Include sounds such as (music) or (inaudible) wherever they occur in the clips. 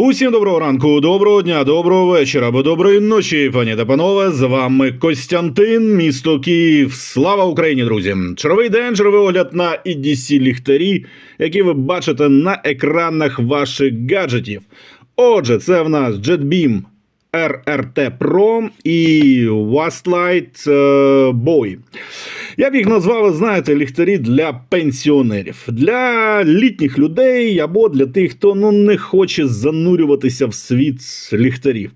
Усім доброго ранку, доброго дня, доброго вечора або доброї ночі, пані та панове. З вами Костянтин, місто Київ. Слава Україні, друзі! Червий день, черговий огляд на EDC ліхтарі, які ви бачите на екранах ваших гаджетів. Отже, це в нас JetBeam RRT Pro і Wastlight е, Boy. Я б їх назвав, знаєте, ліхтарі для пенсіонерів, для літніх людей або для тих, хто ну, не хоче занурюватися в світ ліхтарів.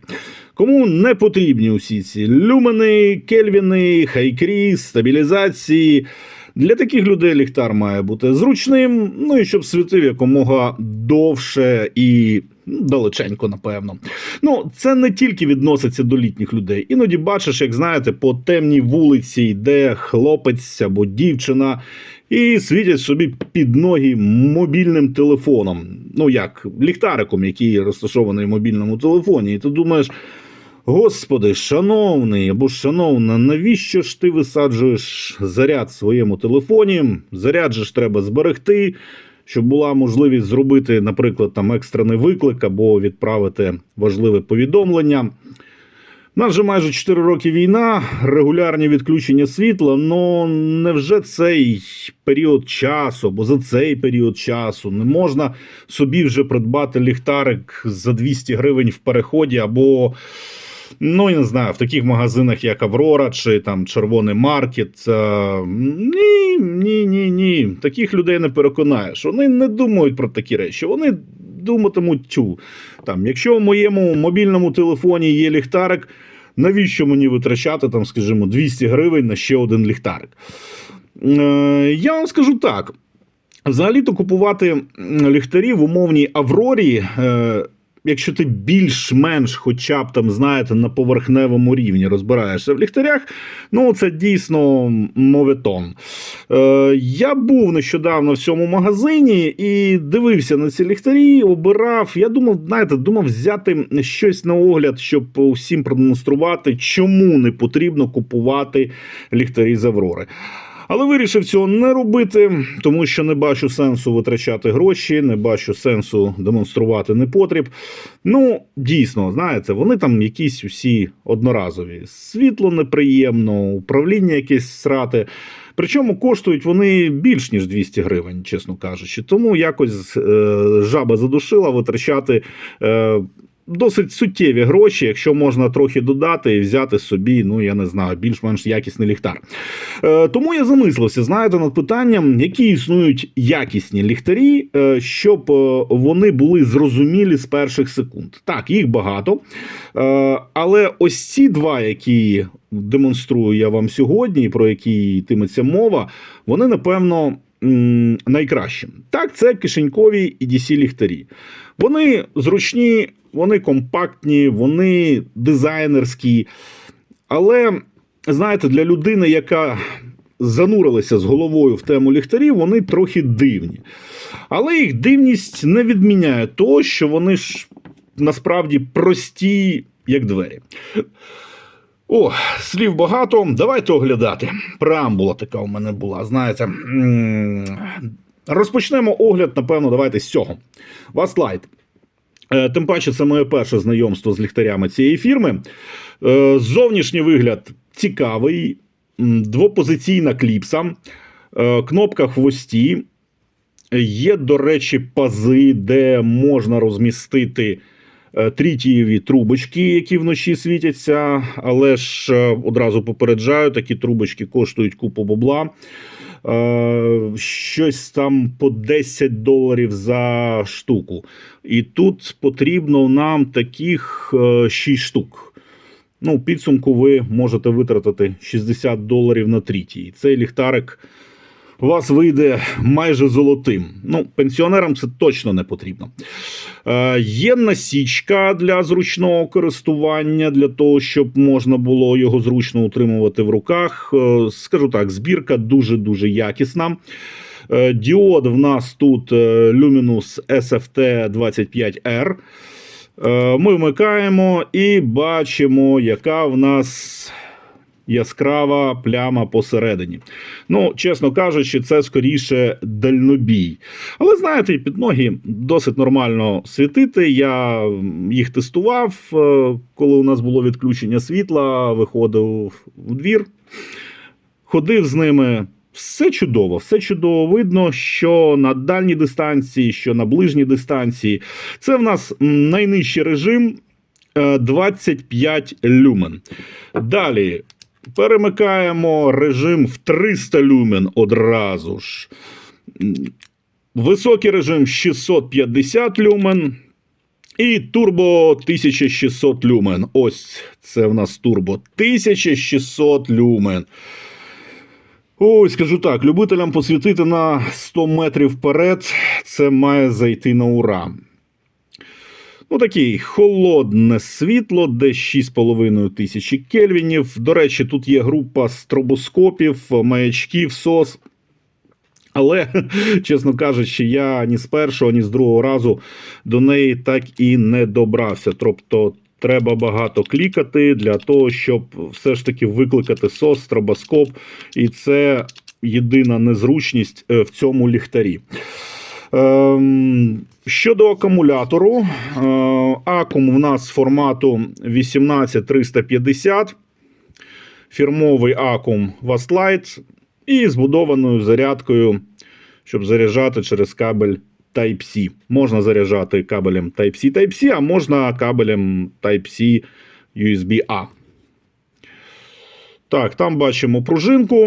Кому не потрібні усі ці люмени, кельвіни, хайкрі, стабілізації. Для таких людей ліхтар має бути зручним, ну і щоб світив якомога довше і далеченько, напевно. Ну, це не тільки відноситься до літніх людей. Іноді бачиш, як знаєте, по темній вулиці йде хлопець або дівчина. І світять собі під ноги мобільним телефоном. Ну як, ліхтариком, який розташований в мобільному телефоні. І ти думаєш, Господи, шановний або шановна, навіщо ж ти висаджуєш заряд в своєму телефоні? Заряд же ж треба зберегти, щоб була можливість зробити, наприклад, там екстрений виклик або відправити важливе повідомлення. У нас же майже 4 роки війна, регулярні відключення світла. Ну невже цей період часу, або за цей період часу не можна собі вже придбати ліхтарик за 200 гривень в переході, або ну я не знаю, в таких магазинах, як Аврора чи там Червоний Маркет. Е, Ні, ні, ні, ні. Таких людей не переконаєш. Вони не думають про такі речі. Вони думатимуть тю. Там, якщо в моєму мобільному телефоні є ліхтарик, навіщо мені витрачати, там, скажімо, 200 гривень на ще один ліхтарик? Е, Я вам скажу так. Взагалі-то купувати ліхтарі в умовній Аврорі, е, якщо ти більш-менш, хоча б там, знаєте, на поверхневому рівні розбираєшся в ліхтарях, ну це дійсно моветон. Е, я був нещодавно в цьому магазині і дивився на ці ліхтарі, обирав. Я думав, знаєте, думав взяти щось на огляд, щоб усім продемонструвати, чому не потрібно купувати ліхтарі з Аврори. Але вирішив цього не робити, тому що не бачу сенсу витрачати гроші, не бачу сенсу демонструвати непотріб. Ну, дійсно, знаєте, вони там якісь усі одноразові. Світло неприємно, управління якесь срати. Причому коштують вони більш ніж 200 гривень, чесно кажучи. Тому якось е, жаба задушила витрачати. Досить суттєві гроші, якщо можна трохи додати і взяти собі, ну я не знаю, більш-менш якісний ліхтар. Е, тому я замислився, знаєте, над питанням, які існують якісні ліхтарі, е, щоб е, вони були зрозумілі з перших секунд. Так, їх багато. Е, але ось ці два, які демонструю я вам сьогодні, про які йтиметься мова, вони напевно. Найкращим. Так, це кишенькові EDC ліхтарі. Вони зручні, вони компактні, вони дизайнерські. Але, знаєте, для людини, яка занурилася з головою в тему ліхтарів, вони трохи дивні. Але їх дивність не відміняє того, що вони ж насправді прості, як двері. О, слів багато. Давайте оглядати. Преамбула така у мене була. Знаєте. Розпочнемо огляд, напевно, давайте з цього. Вастлайт. Е, Тим паче, це моє перше знайомство з ліхтарями цієї фірми. Е, Зовнішній вигляд цікавий, двопозиційна кліпса, е, кнопка хвості. Є, до речі, пази, де можна розмістити трітієві трубочки, які вночі світяться. Але ж одразу попереджаю, такі трубочки коштують купу бабла. Е, Щось там по 10 доларів за штуку. І тут потрібно нам таких 6 штук. Ну, підсумку ви можете витратити 60 доларів на трітій. Цей ліхтарик у вас вийде майже золотим. Ну, пенсіонерам це точно не потрібно. Е, є насічка для зручного користування, для того, щоб можна було його зручно утримувати в руках. Е, скажу так, збірка дуже-дуже якісна. Е, Діод в нас тут Luminous SFT 25R. Е, Ми вмикаємо і бачимо, яка в нас яскрава пляма посередині. Ну, чесно кажучи, це скоріше дальнобій. Але знаєте, під ноги досить нормально світити. Я їх тестував, е, коли у нас було відключення світла, виходив у двір, ходив з ними. Все чудово, все чудово видно, що на дальній дистанції, що на ближній дистанції. Це в нас найнижчий режим е, 25 люмен. Далі перемикаємо режим в 300 люмен одразу ж. Високий режим 650 люмен. І турбо 1600 люмен. Ось це в нас турбо 1600 люмен. Ой, скажу так, любителям посвітити на 100 метрів вперед, це має зайти на ура. Ну, такий холодне світло, десь 6,5 тисячі кельвінів. До речі, тут є група стробоскопів, маячків, сос. Але, (laughs) чесно кажучи, я ні з першого, ні з другого разу до неї так і не добрався. Тобто треба багато клікати для того, щоб все ж таки викликати сос, стробоскоп. І це єдина незручність е, в цьому ліхтарі. Ем, щодо акумулятору, е, акум в нас формату 18350, фірмовий акум Vastlight і збудованою зарядкою, щоб заряджати через кабель Type-C. Можна заряджати кабелем Type-C Type-C, а можна кабелем Type-C USB-A. Так, там бачимо пружинку.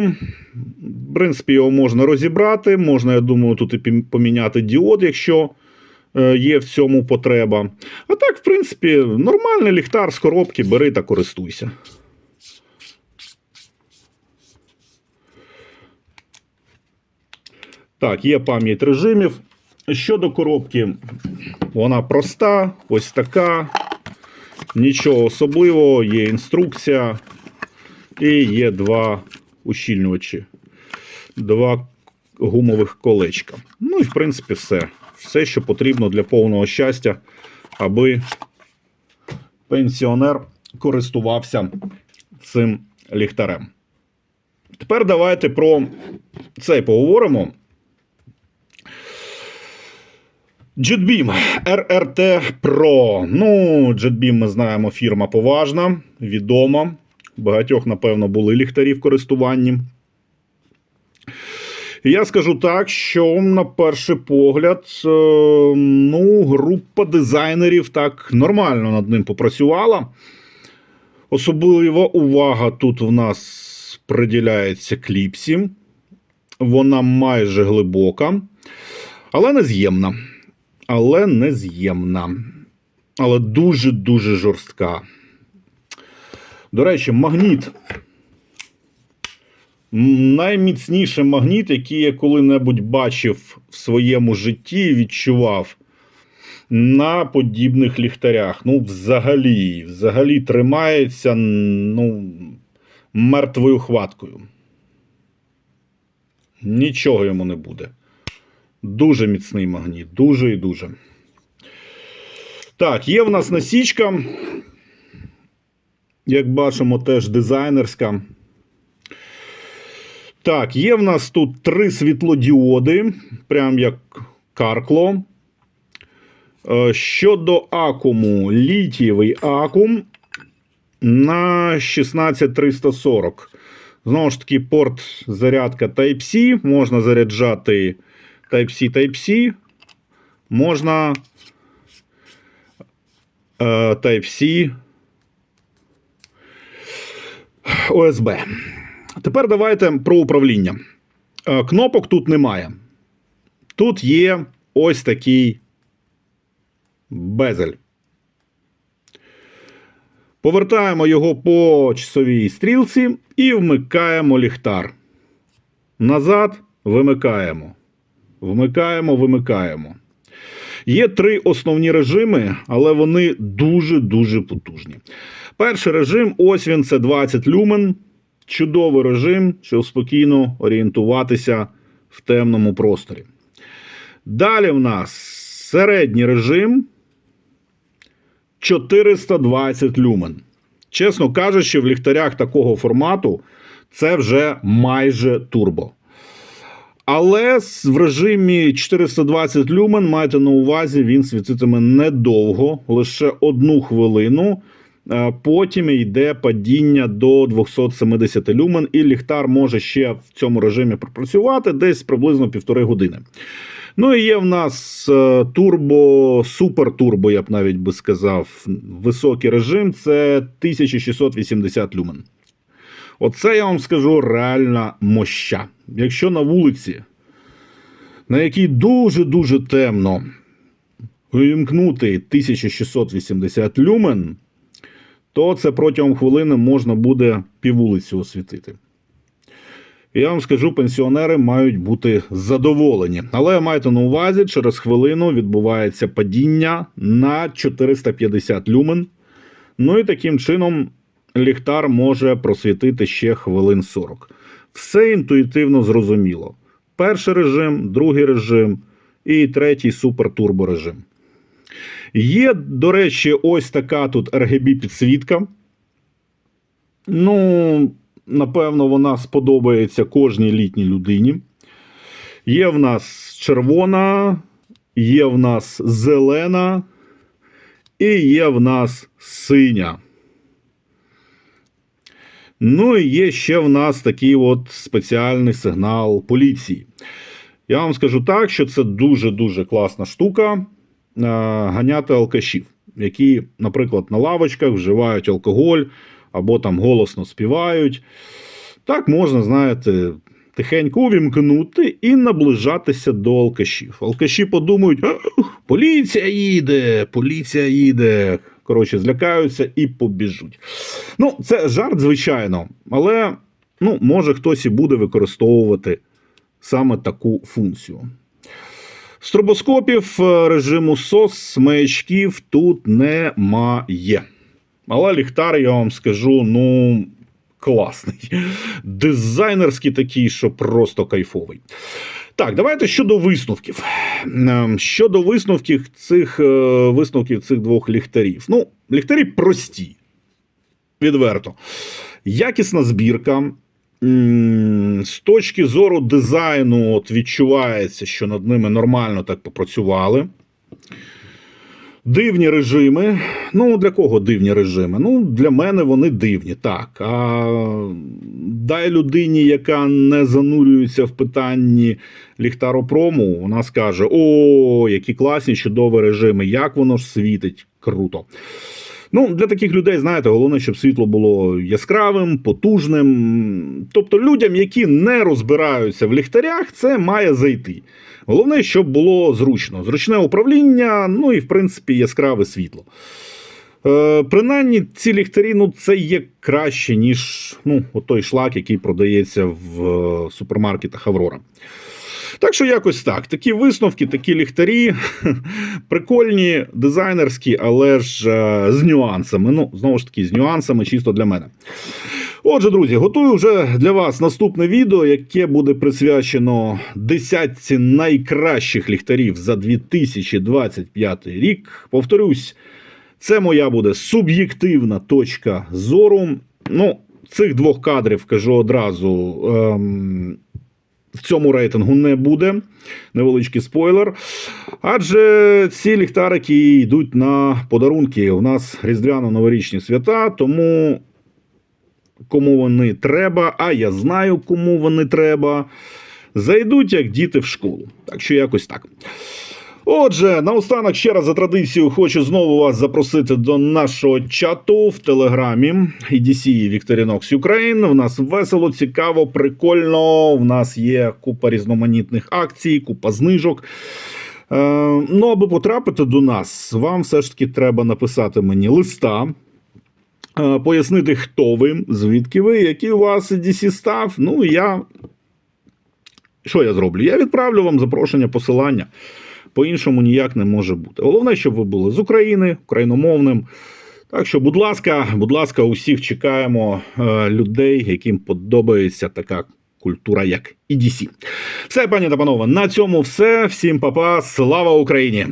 В принципі, його можна розібрати. Можна, я думаю, тут і поміняти діод, якщо е, є в цьому потреба. А так, в принципі, нормальний ліхтар з коробки, бери та користуйся. Так, є пам'ять режимів. Щодо коробки, вона проста, ось така. Нічого особливого, є інструкція. І є два ущільнювачі, два гумових колечка. Ну і в принципі все. Все, що потрібно для повного щастя, аби пенсіонер користувався цим ліхтарем. Тепер давайте про це поговоримо. JetBeam RRT Pro. Ну, JetBeam, ми знаємо, фірма поважна, відома. Багатьох, напевно, були ліхтарі в користуванні. Я скажу так, що на перший погляд, е, ну, група дизайнерів так нормально над ним попрацювала. Особлива увага тут в нас приділяється кліпсі. Вона майже глибока, але нез'ємна. Але нез'ємна. Але дуже-дуже жорстка. До речі, магніт. Найміцніший магніт, який я коли-небудь бачив в своєму житті відчував на подібних ліхтарях. Ну, взагалі, взагалі тримається ну, мертвою хваткою. Нічого йому не буде. Дуже міцний магніт. Дуже і дуже. Так, є в нас насічка. Як бачимо, теж дизайнерська. Так, є в нас тут три світлодіоди, прям як каркло. Е, Щодо акуму, літієвий акум на 16340. Знову ж таки, порт зарядка Type-C. Можна заряджати Type-C Type-C. Можна е, Type-C ОСБ. Тепер давайте про управління. Е, Кнопок тут немає. Тут є ось такий безель. Повертаємо його по часовій стрілці і вмикаємо ліхтар. Назад вимикаємо. Вмикаємо, вимикаємо. Є три основні режими, але вони дуже-дуже потужні. Перший режим ось він це 20 люмен. Чудовий режим, щоб спокійно орієнтуватися в темному просторі. Далі в нас середній режим 420 люмен. Чесно кажучи, в ліхтарях такого формату це вже майже турбо. Але в режимі 420 люмен майте на увазі, він світитиме недовго, лише одну хвилину. Е, Потім йде падіння до 270 люмен, і ліхтар може ще в цьому режимі пропрацювати десь приблизно півтори години. Ну і є в нас е, турбо, супер турбо, я б навіть би сказав, високий режим це 1680 люмен. Оце я вам скажу реальна моща. Якщо на вулиці, на якій дуже-дуже темно, вимкнути 1680 люмен, то це протягом хвилини можна буде піввулиці освітити. Я вам скажу, пенсіонери мають бути задоволені. Але майте на увазі, через хвилину відбувається падіння на 450 люмен. Ну і таким чином ліхтар може просвітити ще хвилин 40. Все інтуїтивно зрозуміло. Перший режим, другий режим і третій супер-турбо режим. Є, до речі, ось така тут RGB підсвітка. Ну, напевно, вона сподобається кожній літній людині. Є в нас червона, є в нас зелена і є в нас синя. Ну і є ще в нас такий от спеціальний сигнал поліції. Я вам скажу так, що це дуже-дуже класна штука ганяти алкашів, які, наприклад, на лавочках вживають алкоголь або там голосно співають. Так можна, знаєте, тихенько увімкнути і наближатися до алкашів. Алкаші подумають: поліція їде, поліція їде. Коротше, злякаються і побіжуть. Ну, це жарт, звичайно, але ну, може хтось і буде використовувати саме таку функцію. Стробоскопів е, режиму SOS, маячків тут немає. Але ліхтар, я вам скажу, ну, класний. Дизайнерський такий, що просто кайфовий. Так, давайте щодо висновків. Ем, Щодо висновків цих е, висновків цих двох ліхтарів. Ну, ліхтарі прості. Відверто. Якісна збірка. З точки зору дизайну, от відчувається, що над ними нормально так попрацювали. Дивні режими. Ну, для кого дивні режими? Ну, для мене вони дивні, так. А дай людині, яка не занурюється в питанні ліхтаропрому, вона скаже: О, які класні, чудові режими, як воно ж світить круто. Ну, для таких людей, знаєте, головне, щоб світло було яскравим, потужним. Тобто людям, які не розбираються в ліхтарях, це має зайти. Головне, щоб було зручно. Зручне управління, ну і в принципі яскраве світло. Е, принаймні, ці ліхтарі ну, це є краще, ніж ну, той шлак, який продається в е, супермаркетах Аврора. Так що якось так. Такі висновки, такі ліхтарі, (laughs) прикольні, дизайнерські, але ж е, з нюансами. Ну, знову ж таки, з нюансами, чисто для мене. Отже, друзі, готую вже для вас наступне відео, яке буде присвячено десятці найкращих ліхтарів за 2025 рік. Повторюсь, це моя буде суб'єктивна точка зору. Ну, цих двох кадрів кажу одразу. Ем, в цьому рейтингу не буде. Невеличкий спойлер. Адже ці ліхтарики йдуть на подарунки. У нас різдвяно-новорічні свята, тому кому вони треба, а я знаю, кому вони треба. Зайдуть як діти в школу. Так що якось так. Отже, наостанок ще раз за традицією хочу знову вас запросити до нашого чату в телеграмі EDC Victorinox Ukraine. В нас весело, цікаво, прикольно. В нас є купа різноманітних акцій, купа знижок. Е, ну, аби потрапити до нас, вам все ж таки треба написати мені листа. е, Пояснити, хто ви, звідки ви, який у вас EDC став. Ну, я. Що я зроблю? Я відправлю вам запрошення, посилання. По-іншому ніяк не може бути. Головне, щоб ви були з України, україномовним. Так що, будь ласка, будь ласка, усіх чекаємо е, людей, яким подобається така культура, як EDC. Все, пані та панове, на цьому все. Всім па-па, слава Україні!